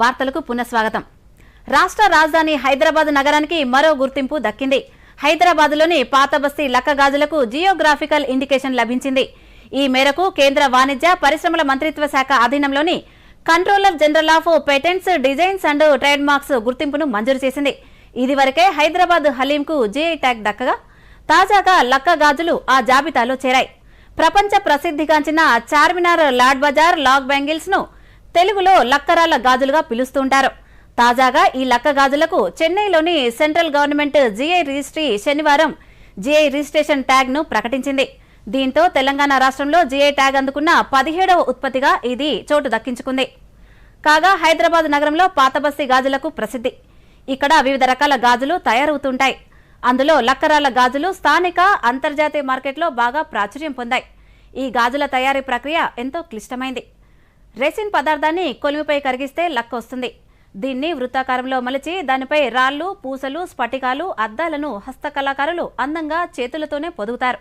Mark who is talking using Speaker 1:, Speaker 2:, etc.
Speaker 1: వార్తలకు పునఃస్వాగతం. రాష్ట్ర రాజధాని హైదరాబాద్ నగరానికి మరో గుర్తింపు దక్కింది. హైదరాబాద్లోని పాతబస్తీ లక్కగాజులకు జియోగ్రాఫికల్ ఇండికేషన్ లభించింది. ఈ మేరకు కేంద్ర వాణిజ్య పరిశ్రమల మంత్రిత్వ శాఖ అధీనంలోని controller general of patents designs and trade marks గుర్తింపును మంజూరు చేసింది. ఇదివరకే హైదరాబాద్ హలీంకు జీఐ ట్యాగ్ దక్కగా తాజాగా లక్క గాజులు ఆ జాబితాలో చేరాయి. ప్రపంచ ప్రసిద్ధిగాంచిన చార్మినార్ లాడ్ బజార్ లాగ్ బ్యాంగిల్స్ను తెలుగులో లక్కరాల గాజులుగా పిలుస్తుంటారు. తాజాగా ఈ లక్క గాజులకు చెన్నైలోని సెంట్రల్ గవర్నమెంట్ జీఐ రిజిస్ట్రీ శనివారం జీఐ రిజిస్ట్రేషన్ ట్యాగ్ను ప్రకటించింది. దీంతో తెలంగాణ రాష్ట్రంలో జీఐ ట్యాగ్ అందుకున్న పదిహేడవ ఉత్పత్తిగా ఇది చోటు దక్కించుకుంది. కాగా హైదరాబాద్ నగరంలో పాతబస్తీ గాజులకు ప్రసిద్ధి. ఇక్కడ వివిధ రకాల గాజులు తయారవుతుంటాయి. అందులో లక్కరాల గాజులు స్థానిక అంతర్జాతీయ మార్కెట్లో బాగా ప్రాచుర్యం పొందాయి. ఈ గాజుల తయారీ ప్రక్రియ ఎంతో క్లిష్టమైంది. రెసిన్ పదార్థాన్ని కొలిమిపై కరిగిస్తే లక్క వస్తుంది. దీన్ని వృత్తాకారంలో మలిచి దానిపై రాళ్ళు పూసలు స్ఫటికాలు అద్దాలను హస్తకళాకారులు అందంగా చేతులతోనే పొదుగుతారు.